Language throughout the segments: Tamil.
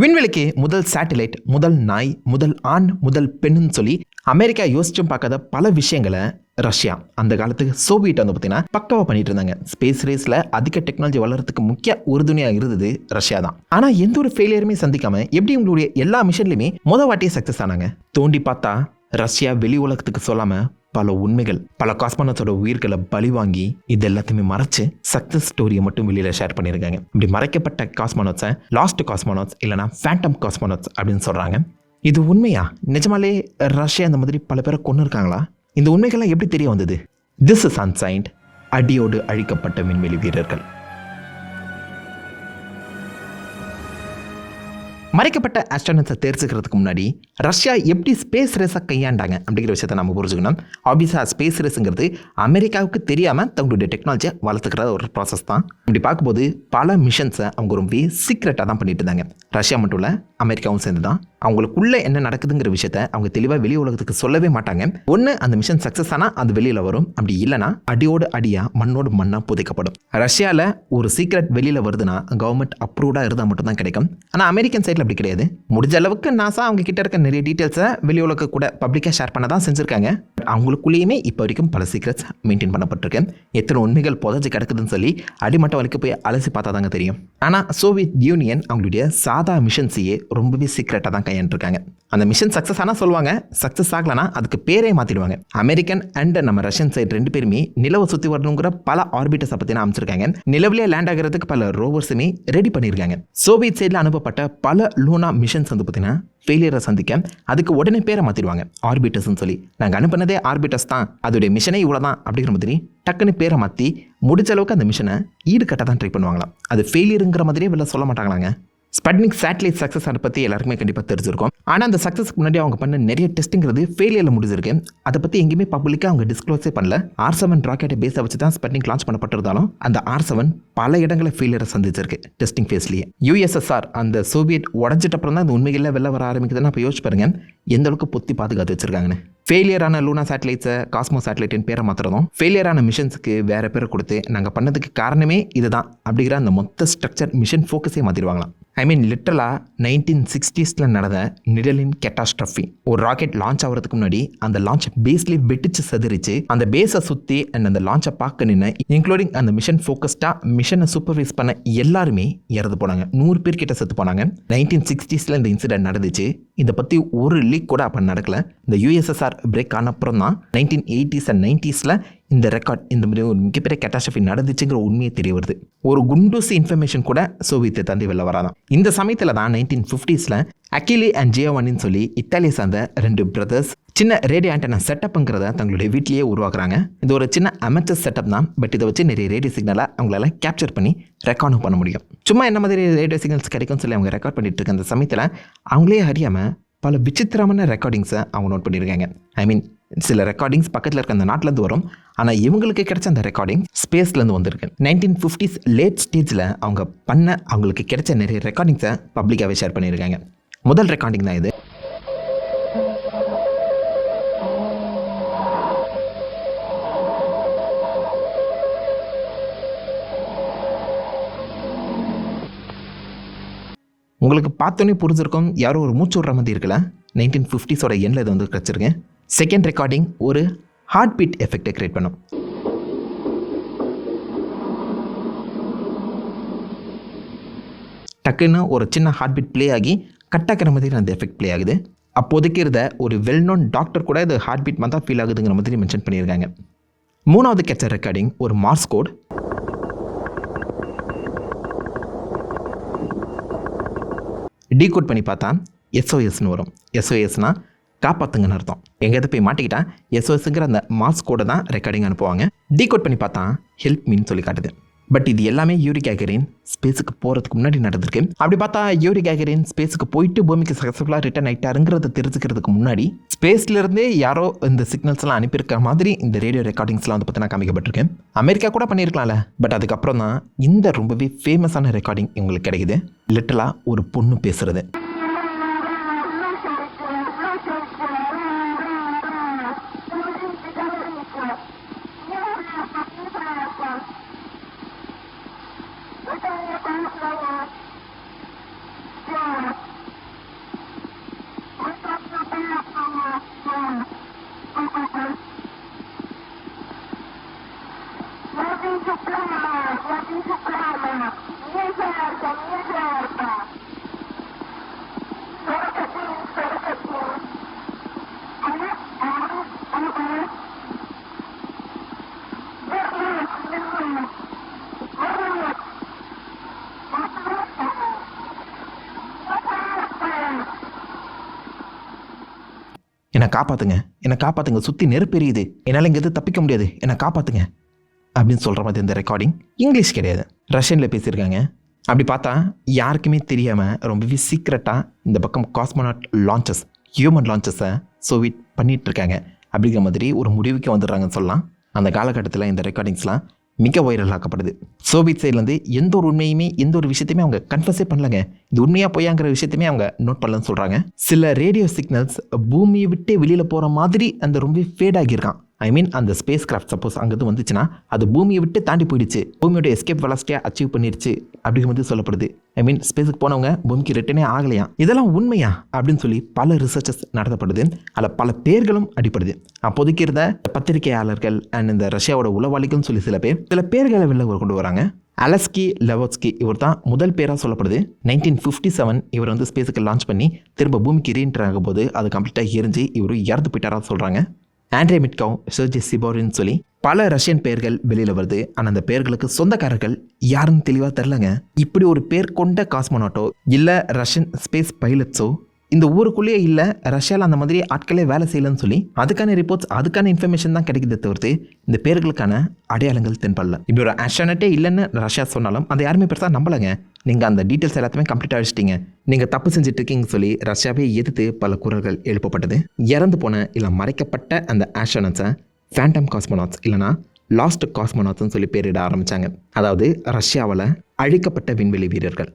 விண்வெளிக்கு முதல் சேட்டிலைட் முதல் நாய் முதல் ஆண் முதல் பெண்ணுன்னு சொல்லி அமெரிக்கா யோசிச்சும் பார்க்காத பல விஷயங்களை ரஷ்யா அந்த காலத்துக்கு சோவியட் வந்து பார்த்தீங்கன்னா பக்காவாக பண்ணிட்டு இருந்தாங்க. ஸ்பேஸ் ரேஸில் அதிக டெக்னாலஜி வளர்றதுக்கு முக்கிய உறுதுணையாக இருந்தது ரஷ்யா தான். ஆனால் எந்த ஒரு ஃபெயிலியருமே சந்திக்காம எப்படி உங்களுடைய எல்லா மிஷன்லையுமே முத வாட்டியே சக்ஸஸ் ஆனாங்க? தோண்டி பார்த்தா ரஷ்யா வெளி உலகத்துக்கு சொல்லாமல் பல உண்மைகள் பல காஸ்மானத்தோட உயிர்களை பலி வாங்கி இது எல்லாத்தையுமே மறைச்சு சக்சஸ் ஸ்டோரியை மட்டும் வெளியில் ஷேர் பண்ணியிருக்காங்க. இப்படி மறைக்கப்பட்ட காஸ்மானோட்ஸை லாஸ்ட் காஸ்மானோட்ஸ் இல்லைனா ஃபேண்டம் காஸ்மானோட்ஸ் அப்படின்னு சொல்கிறாங்க இது உண்மையா? நிஜமாலே ரஷ்யா இந்த மாதிரி பல பேரை கொண்டு இருக்காங்களா இந்த உண்மைகள்லாம் எப்படி தெரிய வந்தது? திஸ் இஸ் அன்சைன்ட் அடியோடு அழிக்கப்பட்ட விண்வெளி வீரர்கள். மறைக்கப்பட்ட ஆஸ்ட்ரானட்ஸை தெரிஞ்சுக்கிறதுக்கு முன்னாடி ரஷ்யா எப்படி ஸ்பேஸ் ரேஸை கையாண்டாங்க அப்படிங்கிற விஷயத்தை நம்ம புரிஞ்சுக்கணும். ஆபியஸாக ஸ்பேஸ் ரேஸுங்கிறது அமெரிக்காவுக்கு தெரியாமல் தங்களுடைய டெக்னாலஜியை வளர்த்துக்கிற ஒரு ப்ராசஸ் தான். இப்படி பார்க்கும்போது பல மிஷன்ஸை அவங்க ரொம்ப சீக்ரெட்டாக தான் பண்ணிட்டு இருந்தாங்க. ரஷ்யா மட்டும் இல்லை அமெரிக்காவும் சேர்ந்து தான் அவங்களுக்குள்ளே என்ன நடக்குதுங்கிற விஷயத்த அவங்க தெளிவாக வெளி உலகத்துக்கு சொல்லவே மாட்டாங்க. ஒன்று அந்த மிஷன் சக்ஸஸ் ஆனால் அது வெளியில் வரும். அப்படி இல்லைனா அடியோடு அடியாக மண்ணோடு மண்ணாக புதைக்கப்படும். ரஷ்யாவில் ஒரு சீக்ரெட் வெளியில் வருதுன்னா கவர்மெண்ட் அப்ரூவ்டாக இருந்தால் மட்டும்தான் கிடைக்கும். ஆனால் அமெரிக்கன் சைடில் அப்படி கிடையாது. முடிஞ்ச அளவுக்கு நாசா அவங்க கிட்ட இருக்க நிறைய டீட்டெயில்ஸை வெளி உலக கூட பப்ளிக்காக ஷேர் பண்ண தான் செஞ்சுருக்காங்க. அவங்களுக்குள்ளேயுமே இப்போ வரைக்கும் பல சீக்ரெட்ஸ் மெயின்டைன் பண்ணப்பட்டிருக்கு. எத்தனை உண்மைகள் புதஞ்சு கிடக்குதுன்னு சொல்லி அடிமட்ட வரைக்கும் போய் அலசி பார்த்தா தாங்க தெரியும். ஆனால் சோவியத் யூனியன் அவங்களுடைய சாதா மிஷன்ஸையே ரொம்பவே சீக்ரெட்டாக தான் கையாண்டுருக்காங்க. அந்த மிஷன் சக்ஸஸ் ஆனால் சொல்லுவாங்க சக்ஸஸ் ஆகலனா அதுக்கு பேரே மாற்றிடுவாங்க அமெரிக்கன் அண்ட் நம்ம ரஷ்யன் சைடு ரெண்டு பேருமே நிலவை சுற்றி வரணுங்கிற பல ஆர்பிட்டர்ஸை பற்றின அமைச்சிருக்காங்க. நிலவிலே லேண்ட் ஆகிறதுக்கு பல ரோவர்ஸுமே ரெடி பண்ணியிருக்காங்க சோவியத் சைடில் அனுப்பப்பட்ட பல லூனா மிஷன்ஸ் வந்து பார்த்தீங்கன்னா ஃபெயிலியரை சந்திக்க அதுக்கு உடனே பேரை மாற்றிடுவாங்க ஆர்பிட்டர்ஸ்னு சொல்லி. நாங்கள் அனுப்பினதே ஆர்பிட்டர்ஸ் தான். அதோடைய மிஷனே இவ்வளோ தான் அப்படிங்கிற மாதிரி டக்குன்னு பேரை மாற்றி முடிஞ்ச அளவுக்கு அந்த மிஷனை ஈடுகட்ட தான் ட்ரை பண்ணுவாங்களாம். அது ஃபெயிலியருங்கிற மாதிரியே வெளில சொல்ல மாட்டாங்களாங்க. ஸ்பட்னிக் சேட்டலைட் சக்ஸஸ் அதை பற்றி எல்லாருக்குமே கண்டிப்பாக தெரிஞ்சிருக்கும். ஆனால் அந்த சக்ஸஸ்க்கு முன்னாடி அவங்க பண்ண நிறைய டெஸ்ட்டுங்கிறது ஃபெயிலியரில் முடிஞ்சிருக்கு. அதை பற்றி எங்கேயுமே பப்ளிக்காக அவங்க டிஸ்க்ளோஸே பண்ணல. ஆர் செவன் ராக்கெட்டை பேஸை வச்சு தான் ஸ்பட்னிக் லான்ச் பண்ணப்பட்டிருந்தாலும் அந்த ஆர் செவன் பல இடங்களில் ஃபெயிலியரை சந்திச்சிருக்கு டெஸ்டிங் ஃபேஸ்லேயே யூஎஸ்எஸ்ஆர் அந்த சோவியட் உடஞ்சிட்ட அப்புறம் தான் அந்த உண்மைகளில் வெளில வர ஆரம்பிக்குதுன்னு அப்போ யோசிச்சு பாருங்க. எந்த அளவுக்கு பொத்தி பாதுகாத்து வச்சிருக்காங்கன்னு. ஃபெயிலியரான லூனா சேட்டலைட்ஸை காஸ்மோ சேட்டலைட்டின் பேரை மாற்றுறதும் ஃபெயிலியரான மிஷன்ஸுக்கு வேறு பேரை கொடுத்து நாங்கள் பண்ணதுக்கு காரணமே இதுதான் அப்படிங்கிற அந்த மொத்த ஸ்ட்ரக்சர் மிஷன் ஃபோக்கஸே மாற்றிடுவாங்களாம் ஐ மீன் லிட்டரலாக நைன்டீன் சிக்ஸ்டீஸில் நடந்த நிடலின் கெட்டாஸ்ட்ரஃபி ஒரு ராக்கெட் லான்ச் ஆகிறதுக்கு முன்னாடி அந்த லான்ச் பேஸ்லேயே வெட்டிச்சு சதுரிச்சு அந்த பேஸை சுற்றி அண்ட் அந்த லான்ச்சை பார்க்க நின்று இன்க்ளூடிங் அந்த மிஷன் ஃபோக்கஸ்டாக மிஷனை சூப்பர்வைஸ் பண்ண எல்லாருமே இறந்து போனாங்க. நூறு பேர் கிட்ட செத்து போனாங்க. நைன்டீன் சிக்ஸ்டீஸில் இந்த இன்சிடென்ட் நடந்துச்சு. இதை பற்றி ஒரு லீக் கூட அப்போ நடக்கல. இந்த யூஎஸ்எஸ்ஆர் பிரேக் ஆன அப்புறம் தான் நைன்டீன் எயிட்டிஸ் அண்ட் நைன்ட்டீஸில் இந்த ரெக்கார்ட் இந்த மாதிரி ஒரு மிகப்பெரிய கேட்டாஸ்ட்ரஃபி நடந்துச்சுங்கிற உண்மையை தெரிய வருது. ஒரு குண்டூசி இன்ஃபர்மேஷன் கூட சோவியத்தை தந்தி வெளில வராதான். இந்த சமயத்தில் தான் நைன்டீன் ஃபிஃப்டிஸில் அக்கிலி அண்ட் ஜியோவானின்னு சொல்லி இத்தாலியை சார்ந்த ரெண்டு பிரதர்ஸ் சின்ன ரேடியோ ஆண்டனா செட்டப்புங்கிறத தங்களுடைய வீட்லேயே உருவாக்குறாங்க. இது ஒரு சின்ன அமெச்சர் செட்டப் தான் பட் இதை வச்சு நிறைய ரேடியோ சிக்னலை அவங்களால கேப்சர் பண்ணி ரெக்கார்டும் பண்ண முடியும். சும்மா என்ன மாதிரி ரேடியோ சிக்னல்ஸ் கிடைக்கும்னு சொல்லி அவங்க ரெக்கார்ட் பண்ணிட்டு இருக்க அந்த சமயத்தில் அவங்களே அறியாமல் பல விசித்திரமான ரெக்கார்டிங்ஸை அவங்க நோட் பண்ணியிருக்காங்க. ஐ மீன் சில ரெக்கார்டிங்ஸ் பக்கத்தில் இருக்க அந்த நாட்டிலேருந்து வரும். ஆனால் இவங்களுக்கு கிடைச்ச அந்த ரெக்கார்டிங் ஸ்பேஸ்லேருந்து வந்திருக்கு. நைன்டீன் ஃபிஃப்டிஸ் லேட் ஸ்டேஜில் அவங்க பண்ண அவங்களுக்கு கிடைச்ச நிறைய ரெக்கார்டிங்ஸை பப்ளிக்காகவே ஷேர் பண்ணியிருக்காங்க. முதல் ரெக்கார்டிங் தான் இது. உங்களுக்கு பார்த்தோன்னே புரிஞ்சிருக்கும் யாரோ ஒரு மூச்சு விடுற மாதிரி இருக்கல நைன்டீன் ஃபிஃப்டிஸோட எண்ணில் இது வந்து கிடச்சிருங்க செகண்ட் ரெக்கார்டிங் ஒரு ஹார்ட் பீட் எஃபெக்டை கிரியேட் பண்ணும். டக்குன்னு ஒரு சின்ன ஹார்ட் பீட் ப்ளே ஆகி கட்டாக்கிற மாதிரி அந்த எஃபெக்ட் ப்ளே ஆகுது. அப்போதைக்கு இருந்த ஒரு வெல் நோன் டாக்டர் கூட இது ஹார்ட் பீட் மாதிரி தான் ஃபீல் ஆகுதுங்கிற மாதிரி மென்ஷன் பண்ணியிருக்காங்க. மூணாவது கெச்ச ரெக்கார்டிங் ஒரு மார்ஸ் கோட் டீகோட் பண்ணி பார்த்தா எஸ்ஓஎஸ்னு வரும். எஸ்ஓஎஸ்னா காப்பாற்றுங்கன்னு அர்த்தம். எங்கேயாவது போய் மாட்டிக்கிட்டா எஸ்ஓஎஸ்ங்கிற அந்த மாஸ் கோடை தான் ரெக்கார்டிங் அனுப்புவாங்க. டீகோட் பண்ணி பார்த்தா ஹெல்ப் மீன் சொல்லி காட்டுது. பட் இது எல்லாமே யூரி கேகரின் ஸ்பேஸுக்கு போகிறதுக்கு முன்னாடி நடந்திருக்கு. அப்படி பார்த்தா யூரி கேகரின் ஸ்பேஸுக்கு போயிட்டு பூமிக்கு சக்ஸஸ்ஃபுல்லாக ரிட்டர்ன் ஆகிட்டாருங்கிறத தெரிஞ்சுக்கிறதுக்கு முன்னாடி ஸ்பேஸ்லேருந்தே யாரோ இந்த சிக்னல்ஸ்லாம் அனுப்பியிருக்கிற மாதிரி இந்த ரேடியோ ரெக்கார்டிங்ஸ்லாம் வந்து பார்த்தீங்கன்னா காமிக்கப்பட்டிருக்கேன். அமெரிக்கா கூட பண்ணியிருக்கலாம்ல. பட் அதுக்கப்புறம் தான் இந்த ரொம்பவே ஃபேமஸான ரெக்கார்டிங் இவங்களுக்கு கிடைக்குது. லிட்டலாக ஒரு பொண்ணு பேசுகிறது என்னை காப்பாத்துங்க. என்னை காப்பாத்துங்க. சுற்றி நெருப்பெரியுது என்னால் இங்கேருந்து தப்பிக்க முடியாது. என்னை காப்பாத்துங்க. அப்படின்னு சொல்கிற மாதிரி இந்த ரெக்கார்டிங் இங்கிலீஷ் கிடையாது. ரஷ்யனில் பேசியிருக்காங்க. அப்படி பார்த்தா யாருக்குமே தெரியாமல் ரொம்பவே சீக்ரெட்டாக இந்த பக்கம் காஸ்மோனாட் லான்ச்சஸ் ஹியூமன் லான்ச்சஸை சோவியட் பண்ணிகிட்டு இருக்காங்க அப்படிங்கிற மாதிரி ஒரு முடிவுக்கு வந்துடுறாங்கன்னு சொல்லலாம். அந்த காலகட்டத்தில் இந்த ரெக்கார்டிங்ஸ்லாம் மிக வைரல் ஆக்கப்படுது. சோவியத் சைட்லேருந்து எந்த ஒரு உண்மையுமே எந்த ஒரு விஷயத்தையுமே அவங்க கன்ஃபர்ஸே பண்ணலங்க. இது உண்மையாக பொய்யாங்கிற விஷயத்தையுமே அவங்க நோட் பண்ணலன்னு சொல்கிறாங்க சில ரேடியோ சிக்னல்ஸ் பூமியை விட்டே வெளியில் போகிற மாதிரி அந்த ரொம்ப ஃபேட் ஆகியிருக்கான். ஐ மீன் அந்த ஸ்பேஸ் கிராஃப்ட் சப்போஸ் அங்கேருந்து வந்துச்சுன்னா அது பூமியை விட்டு தாண்டி போயிடுச்சு. பூமியோட எஸ்கேப் வெலாசிட்டியாக அச்சீவ் பண்ணிருச்சு அப்படிங்கிற சொல்லப்படுது. ஐ மீன் ஸ்பேஸுக்கு போனவங்க பூமிக்கு ரிட்டனே ஆகலையா? இதெல்லாம் உண்மையா? அப்படின்னு சொல்லி பல ரிசர்ச்சஸ் நடத்தப்படுது. அதில் பல பேர்களும் அடிப்படுது. அப்போதைக்கு இருந்த பத்திரிகையாளர்கள் அண்ட் இந்த ரஷ்யாவோட உளவாளிகள்னு சொல்லி சில பேர் சில பேர்களை வெளில கொண்டு வராங்க. அலஸ்கி லெவோஸ்கி இவர் தான் முதல் பேராக சொல்லப்படுது. நைன்டீன் ஃபிஃப்டி செவன் இவர் வந்து ஸ்பேஸுக்கு லான்ச் பண்ணி திரும்ப பூமிக்கு ரீஎன்டர் ஆகும் போது அது கம்ப்ளீட்டாக எரிஞ்சு இவர் இறந்து போயிட்டாரா சொல்கிறாங்க ஆண்ட்ரே மிட்கவ் சர்ஜி சிபோரின்னு சொல்லி பல ரஷ்யன் பெயர்கள் வெளியில் வருது. ஆனால் அந்த பெயர்களுக்கு சொந்தக்காரர்கள் யாருன்னு தெளிவாக தெரிலங்க இப்படி ஒரு பேர் கொண்ட காஸ்மோனாட்டோ இல்லை ரஷ்யன் ஸ்பேஸ் பைலட்ஸோ இந்த ஊருக்குள்ளேயே இல்லை ரஷ்யாவில் அந்த மாதிரி ஆட்களே வேலை செய்யலன்னு சொல்லி அதுக்கான ரிப்போர்ட்ஸ் அதுக்கான இன்ஃபர்மேஷன் தான் கிடைக்குது தவிர்த்து இந்த பேர்களுக்கான அடையாளங்கள் தென்படல. இப்படி ஒரு ஆஸ்ட்ரானட்டே இல்லைன்னு ரஷ்யா சொன்னாலும் அதை யாருமே பெருசாக நம்பலைங்க. நீங்கள் அந்த டீட்டெயில்ஸ் எல்லாத்தையுமே கம்ப்ளீட் அடிச்சிட்டீங்க நீங்கள் தப்பு செஞ்சுட்டு இருக்கீங்கன்னு சொல்லி ரஷ்யாவே எதிர்த்து பல குரல்கள் எழுப்பப்பட்டது. இறந்து போன இல்லை மறைக்கப்பட்ட அந்த ஆஸ்ட்ரானட்ஸை ஃபேண்டம் காஸ்மோனாட்ஸ் இல்லைனா லாஸ்ட் காஸ்மோனாட்ஸ்னு சொல்லி பேரிட ஆரம்பித்தாங்க அதாவது ரஷ்யாவில் அழிக்கப்பட்ட விண்வெளி வீரர்கள்.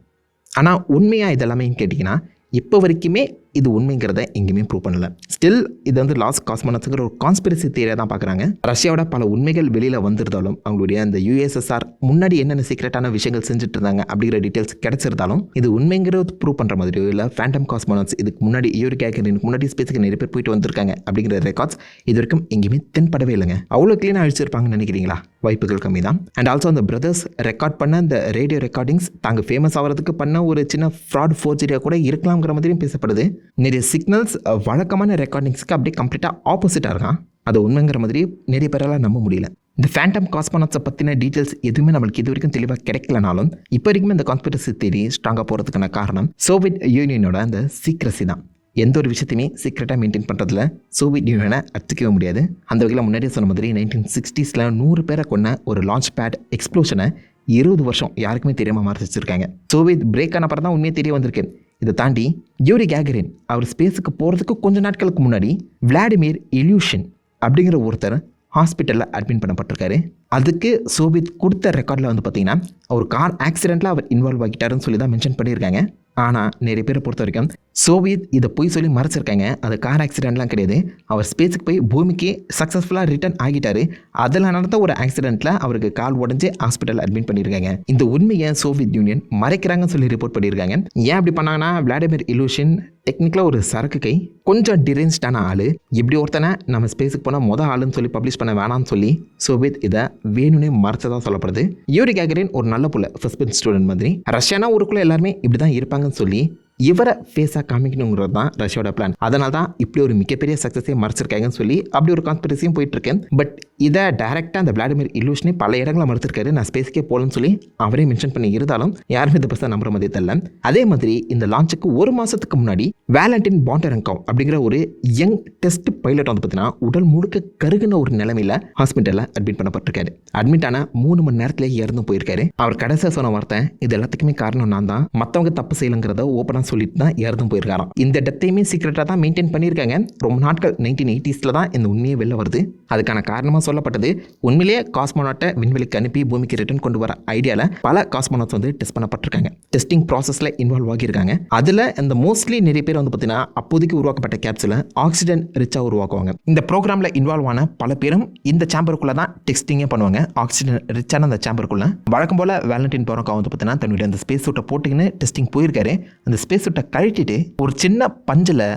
ஆனால் உண்மையாக இதெல்லாமே கேட்டிங்கன்னா இப்போ வரைக்குமே இது உண்மைங்கிறத எங்கேயுமே ப்ரூவ் பண்ணல. ஸ்டில் இது வந்து லாஸ்ட் காஸ்மோனட்ஸுங்கிற ஒரு கான்ஸ்பிரசி தேரியாக தான் பார்க்குறாங்க. ரஷ்யாவோட பல உண்மைகள் வெளியில் வந்திருந்தாலும் அவங்களுடைய அந்த யூஎஸ்எஸ்ஆர் முன்னாடி என்னென்ன சீக்ரெட்டான விஷயங்கள் செஞ்சுட்டு இருந்தாங்க அப்படிங்கிற டீட்டெயில்ஸ் கிடைச்சிருந்தாலும் இது உண்மைங்கிறது ப்ரூவ் பண்ணுற மாதிரியோ இல்லை ஃபேண்டம் காஸ்மோனட்ஸ் இதுக்கு முன்னாடி யூரி கேக்கரினுக்கு முன்னாடி ஸ்பேஸுக்கு நிறைய பேர் போயிட்டு வந்திருக்காங்க அப்படிங்கிற ரெக்கார்ட்ஸ் இது வரைக்கும் எங்கேயுமே தென்படவே இல்லைங்க. அவ்வளோ க்ளீனாக அழிச்சிருப்பாங்கன்னு நினைக்கிறீங்களா? வாய்ப்புகள் கம்மி தான். அண்ட் ஆல்சோ அந்த பிரதர்ஸ் ரெக்கார்ட் பண்ண அந்த ரேடியோ ரெக்கார்டிங்ஸ் தாங்க ஃபேமஸ் ஆகிறதுக்கு பண்ண ஒரு சின்ன ஃப்ராட் ஃபோர்ஜரியாக கூட இருக்கலாம்ங்கிற மாதிரியும் பேசப்படுது. நிறைய சிக்னல்ஸ் வழக்கமான ரெக்கார்டிங்ஸ்க்கு அப்படியே கம்ப்ளீட்டாக ஆப்போசிட்டாக இருக்கான். அது உண்மைங்கிற மாதிரி நிறைய பேரால் நம்ப முடியல. இந்த ஃபேண்டம் காஸ்மோனாட்ஸை பற்றின டீட்டெயில்ஸ் எதுவுமே நம்மளுக்கு இது வரைக்கும் தெளிவாக கிடைக்கலனாலும் இப்போ வரைக்கும் இந்த கான்ஸ்பிரசி தேடி ஸ்ட்ராங்காக போகிறதுக்கான காரணம் சோவியத் யூனியனோட அந்த சீக்ரஸி தான். எந்த ஒரு விஷயத்தையுமே சீக்ரெட்டாக மெயின்டைன் பண்ணுறதுல சோவியத் யூனியனை அடிச்சிக்கவே முடியாது. அந்த வகையில் முன்னாடியே சொன்ன மாதிரி நைன்டீன் சிக்ஸ்டீஸில் நூறு பேரை கொண்ட ஒரு லான்ச் பேட் எக்ஸ்ப்ளோஷனை இருபது வருஷம் யாருக்குமே தெரியாமல் மறைச்சு வச்சிருக்காங்க. சோவியத் பிரேக் ஆன அப்புறம் தான் உண்மையே தெரிய வந்திருக்கு. இதை தாண்டி யூரி கேகரின் அவர் ஸ்பேஸுக்கு போகிறதுக்கு கொஞ்ச நாட்களுக்கு முன்னாடி விளாடிமிர் இல்யூஷன் அப்படிங்கிற ஒருத்தர் ஹாஸ்பிட்டலில் அட்மிட் பண்ணப்பட்டிருக்காரு. அதுக்கு சோவியத் கொடுத்த ரெக்கார்டில் வந்து பார்த்தீங்கன்னா ஒரு கார் ஆக்சிடெண்ட்டில் அவர் இன்வால்வ் ஆகிட்டாருன்னு சொல்லி தான் மென்ஷன் பண்ணியிருக்காங்க. ஆனால் நிறைய பேரை பொறுத்த வரைக்கும் சோவியத் இதை பொய் சொல்லி மறைச்சிருக்காங்க. அது கார் ஆக்சிடென்ட்லாம் கிடையாது. அவர் ஸ்பேஸுக்கு போய் பூமிக்கு சக்ஸஸ்ஃபுல்லாக ரிட்டர்ன் ஆகிட்டாரு. அதில் நடந்த ஒரு ஆக்சிடெண்ட்டில் அவருக்கு கால் உடஞ்சி ஹாஸ்பிட்டல் அட்மிட் பண்ணியிருக்காங்க. இந்த உண்மையை சோவியத் யூனியன் மறைக்கிறாங்கன்னு சொல்லி ரிப்போர்ட் பண்ணியிருக்காங்க. ஏன் அப்படி பண்ணாங்கன்னா விளாடிமிர் இலூஷன் டெக்னிக்கலாக ஒரு சரக்கு கை கொஞ்சம் டிரேஞ்ச்டான ஆள். இப்படி ஒருத்தனை நம்ம ஸ்பேஸுக்கு போனால் மொதல் ஆளுன்னு சொல்லி பப்ளிஷ் பண்ண வேணாம்னு சொல்லி சோவியத் இதை வேணும்னே மறைச்சதாக சொல்லப்படுது. யூரி கேகரின் ஒரு நல்ல புள்ள ஃபஸ்ட் ஸ்டூடெண்ட் மாதிரி. ரஷ்யானா ஊருக்குள்ளே எல்லாருமே இப்படி தான் இருப்பாங்கன்னு சொல்லி இவரை ஃபேஸாக காமிக்கணுங்கிறது தான் ரஷ்யோட பிளான் அதனால தான் இப்படி ஒரு மிகப்பெரிய சக்ஸஸே மறைச்சிருக்காங்கன்னு சொல்லி அப்படி ஒரு கான்ஸ்பிரசியும் போயிட்டு இருக்கேன் பட் இதை டேரெக்டாக அந்த விளாடிமிர் இலூஷனே பல இடங்களை மறுத்திருக்காரு. நான் ஸ்பேஸுக்கே போகலன்னு சொல்லி அவரே மென்ஷன் பண்ணி இருந்தாலும் யாருமே இந்த பர்சன் நம்புற மாதிரி தெரியல. அதே மாதிரி இந்த லான்ச்சுக்கு ஒரு மாதத்துக்கு முன்னாடி வேலண்டின் பாண்டரங்கோ அப்படிங்கிற ஒரு யங் டெஸ்ட் பைலட் வந்து பார்த்தீங்கன்னா உடல் முழுக்க கருகின ஒரு நிலைமையில் ஹாஸ்பிட்டலில் அட்மிட் பண்ணப்பட்டிருக்காரு. அட்மிட் ஆன மூணு மணி நேரத்திலே இறந்து போயிருக்காரு. அவர் கடைசியாக சொன்ன வார்த்தை இது எல்லாத்துக்குமே காரணம் நான் தான். மற்றவங்க தப்பு செய்யலங்கிறத ஓப்பனாக சொல்லிட்டு தான் இறந்தும் போயிருக்காராம். இந்த டெத்தையுமே சீக்கிரட்டாக தான் மெயின்டைன் பண்ணியிருக்காங்க. ரொம்ப நாட்கள் நைன்டீன் எயிட்டிஸில் தான் இந்த உண்மையே வெளில வருது. அதுக்கான காரணமாக சொல்லப்பட்டது உண்மையிலேயே காஸ்மோனாட்டை விண்வெளிக்கு அனுப்பி பூமிக்கு ரிட்டர்ன் கொண்டு வர ஐடியாவில் பல காஸ்மோனாட்ஸ் வந்து டெஸ்ட் பண்ணப்பட்டிருக்காங்க டெஸ்டிங் ப்ராசஸில் இன்வால்வ் ஆகியிருக்காங்க. அதில் இந்த மோஸ்ட்லி நிறைய பேர் வந்து பார்த்தீங்கன்னா அப்போதைக்கு உருவாக்கப்பட்ட கேப்ஸில் ஆக்சிஜன் ரிச்சாக உருவாக்குவாங்க. இந்த ப்ரோக்ராமில் இன்வால்வ் ஆன பல பேரும் இந்த சேம்பருக்குள்ளே தான் டெஸ்டிங்கே பண்ணுவாங்க. ஆக்சிஜன் ரிச்சான அந்த சேம்பருக்குள்ளே வழக்கம் போல் வேலண்டின் போறக்கா வந்து பார்த்தீங்கன்னா தன்னுடைய அந்த ஸ்பேஸ் சூட்டை போட்டுக்கின்னு டெஸ்டிங் போயிருக்காரு. அந்த ஸ்பேஸ் சூட்டை கழட்டிட்டு ஒரு சின்ன பஞ்சில்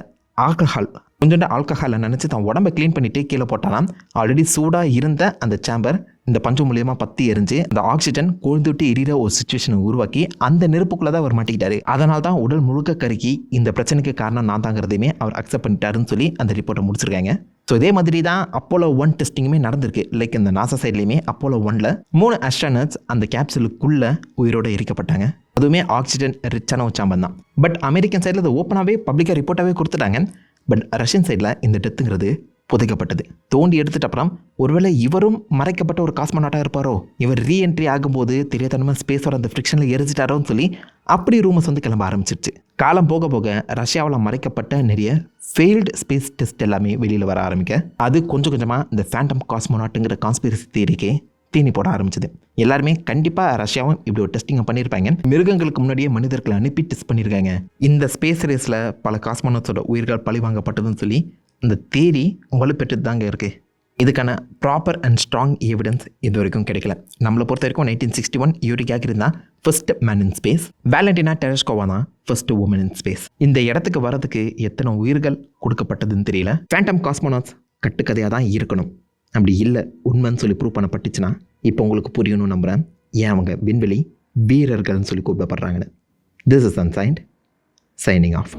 ஆல்கஹால் கொஞ்சோண்டு ஆல்கஹாலை நினச்சி தான் உடம்பை க்ளீன் பண்ணிட்டு கீழே போட்டாலாம். ஆல்ரெடி சூடாக இருந்த அந்த சேம்பர் இந்த பஞ்சு மூலியமாக பற்றி எரிஞ்சு அந்த ஆக்சிஜன் கொழுந்துட்டு எரியிற ஒரு சுச்சுவேஷனை உருவாக்கி அந்த நெருப்புக்குள்ளே தான் அவர் மாட்டிக்கிட்டாரு. அதனால தான் உடல் முழுக்க கருக்கி இந்த பிரச்சனைக்கு காரணம் நான் தாங்கிறதையுமே அவர் அக்செப்ட் பண்ணிட்டாருன்னு சொல்லி அந்த ரிப்போர்ட்டை முடிச்சிருக்காங்க. ஸோ இதே மாதிரி தான் அப்போலோ ஒன் டெஸ்டிங்குமே நடந்திருக்கு. லைக் இந்த நாசா சைட்லேயுமே அப்போலோ ஒன்ல மூணு அஸ்ட்ரானட்ஸ் அந்த கேப்சூலுக்குள்ளே உயிரோடு எரிக்கப்பட்டாங்க. அதுவுமே ஆக்சிஜன் ரிச்சான ஒரு சாம்பன் தான். பட் அமெரிக்கன் சைடில் அதை ஓப்பனாகவே பப்ளிக்காக ரிப்போர்ட்டாகவே கொடுத்துட்டாங்க. பட் ரஷ்யன் சைடில் இந்த டெத்துங்கிறது புதைக்கப்பட்டது. தோண்டி எடுத்துட்டு அப்புறம் ஒருவேளை இவரும் மறைக்கப்பட்ட ஒரு காஸ்மோனாட்டாக இருப்பாரோ? இவர் ரீஎன்ட்ரி ஆகும்போது தெரியாதனமாக ஸ்பேஸோட அந்த ஃப்ரிக்ஷனில் எரிஞ்சிட்டாரோன்னு சொல்லி அப்படி ரூமர்ஸ் வந்து கிளம்ப ஆரம்பிச்சிருச்சு. காலம் போக போக ரஷ்யாவில் மறைக்கப்பட்ட நிறைய ஃபெயில்டு ஸ்பேஸ் டெஸ்ட் எல்லாமே வெளியில் வர ஆரம்பிக்க. அது கொஞ்சம் கொஞ்சமாக இந்த ஃபேண்டம் காஸ்மோனாட்டுங்கிற கான்ஸ்பிரசி தியரிக்கே தீனி போட ஆரம்பிச்சது. எல்லாருமே கண்டிப்பாக ரஷ்யாவும் இப்படி ஒரு டெஸ்டிங்கை பண்ணியிருப்பாங்க மிருகங்களுக்கு முன்னாடியே மனிதர்களை அனுப்பி டெஸ்ட் பண்ணியிருக்காங்க இந்த ஸ்பேஸ் ரேஸில் பல காஸ்மோனட்ஸோட உயிர்கள் பழி வாங்கப்பட்டதுன்னு சொல்லி இந்த தேரி வலுப்பெற்று தாங்க இருக்குது இதுக்கான ப்ராப்பர் அண்ட் ஸ்ட்ராங் எவிடன்ஸ் இது வரைக்கும் கிடைக்கல. நம்மளை பொறுத்த வரைக்கும் நைன்டீன் சிக்ஸ்டி ஒன் யூரிக்காக இருந்தால் first man in space Valentina Tereshkova தான் ஃபர்ஸ்ட் உமன் இன் ஸ்பேஸ் இந்த இடத்துக்கு வரதுக்கு எத்தனை உயிர்கள் கொடுக்கப்பட்டதுன்னு தெரியல. ஃபேண்டம் காஸ்மோனாட்ஸ் கட்டுக்கதையாக தான் இருக்கணும். அப்படி இல்லை உண்மைன்னு சொல்லி ப்ரூவ் பண்ணப்பட்டுச்சுன்னா இப்போ உங்களுக்கு புரியணும்னு நம்புகிறேன் ஏன் அவங்க விண்வெளி வீரர்கள்னு சொல்லி கூப்பிடப்படுறாங்கன்னு. This is ancient signing off